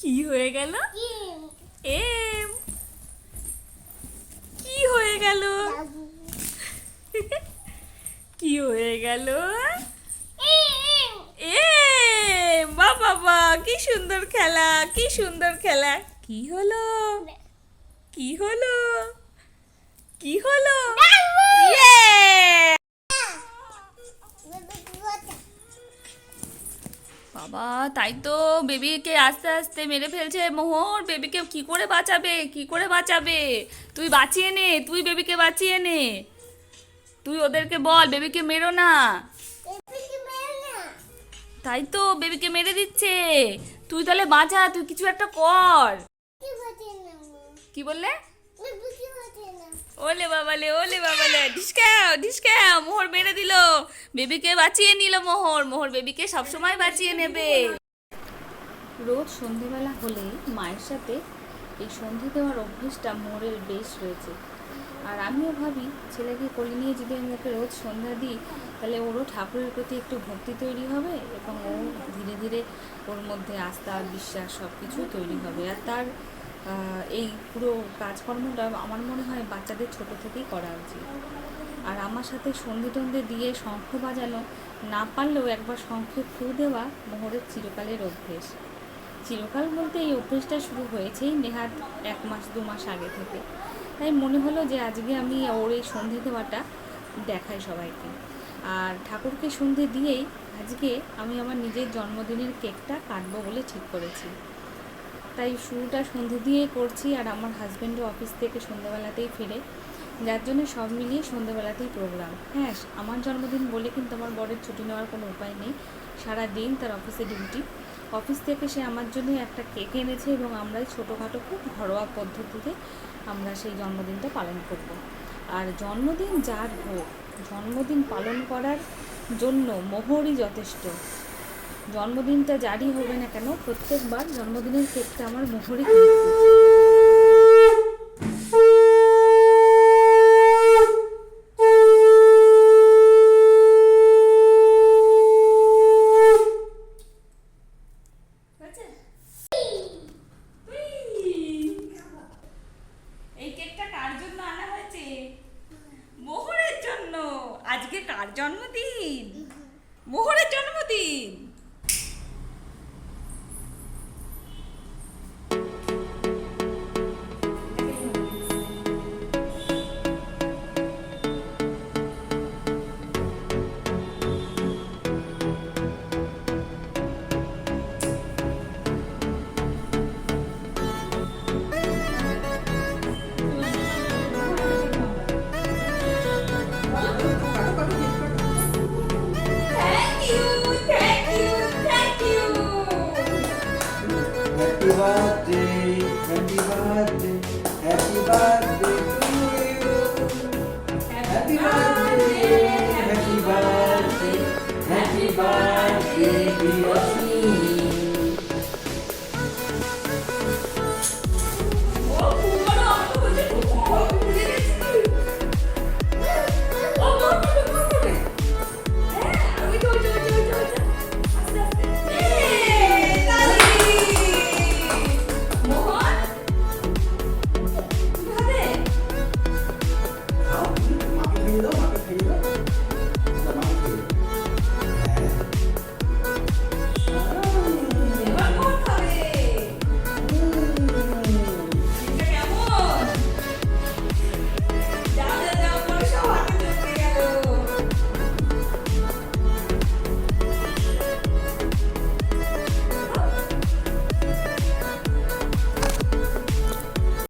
কি হয়ে গেল? এম। কি হয়ে গেল? কি হয়ে গেল? এ বা বাবা কি সুন্দর খেলা কি সুন্দর খেলা। কি হলো? কি হলো? কি হলো? Yeah! বাবা তাই তো বেবিকে আস্তে আস্তে মেরে ফেলছে মোহর বেবিকে কি করে বাঁচাবে? কি করে বাঁচাবে? তুই বাঁচিয়ে নে তুই বেবিকে বাঁচিয়ে নে। তুই ওদেরকে বল বেবিকে মেরো না। তাই তো বেবিকে মেরে দিচ্ছে। তুই তাহলে বাঁচা তুই কিছু একটা কর। কি বললে? ওলে বাবালে ওলে বাবালে ঢিসকাও ঢিসকাও মোহর মেরে দিল। বেবিকে বাঁচিয়ে নিল মোহর। মোহর বেবিকে সবসময় বাঁচিয়ে নেবে। রোজ সন্ধেবেলা হলে মায়ের সাথে এই সন্ধে দেওয়ার অভ্যেসটা মোহরের বেশ রয়েছে। আর আমিও ভাবি, ছেলেকে কোলে নিয়ে যদি আমি ওকে রোজ সন্ধ্যা দিই, তাহলে ওরও ঠাকুরের প্রতি একটু ভক্তি তৈরি হবে এবং ও ধীরে ধীরে ওর মধ্যে আস্থা, বিশ্বাস সব কিছুই তৈরি হবে। আর তার এই পুরো কাজকর্মটা আমার মনে হয় বাচ্চাদের ছোট থেকেই করা উচিত। আর আমার সাথে সন্ধে টন্ধে দিয়ে শঙ্খ বাজানো না পারলেও একবার শঙ্খে ফু দেওয়া মোহরের চিরকালের অভ্যেস। চিরকাল বলতে এই অভ্যেসটা শুরু হয়েছেই নেহাত এক মাস, দু মাস আগে থেকে। তাই মনে হলো যে আজকে আমি ওর এই সন্ধে দেওয়াটা দেখাই সবাইকে। আর ঠাকুরকে সন্ধে দিয়েই আজকে আমি আমার নিজের জন্মদিনের কেকটা কাটবো বলে ঠিক করেছি। তাই শুরুটা সন্ধে দিয়েই করছি আর আমার হাজব্যান্ডও অফিস থেকে সন্ধ্যাবেলাতেই ফিরে। যার জন্য সব মিলিয়ে সন্ধ্যাবেলাতেই প্রোগ্রাম হ্যাঁ আমার জন্মদিন বলে কিন্তু আমার বরের ছুটি নেওয়ার কোনো উপায় নেই। সারা দিন তার অফিসে ডিউটি অফিস থেকে সে আমার জন্য একটা কেক এনেছে এবং আমরাই ছোটোখাটো খুব ঘরোয়া পদ্ধতিতে আমরা সেই জন্মদিনটা পালন করব। আর জন্মদিন যার হোক, জন্মদিন পালন করার জন্য মোহরই যথেষ্ট। জন্মদিনটা জারি হবে না কেন, প্রত্যেকবার জন্মদিনের কেকটা আমার জন্য। আজকে কার জন্মদিন? মোহরের জন্মদিন? Birthday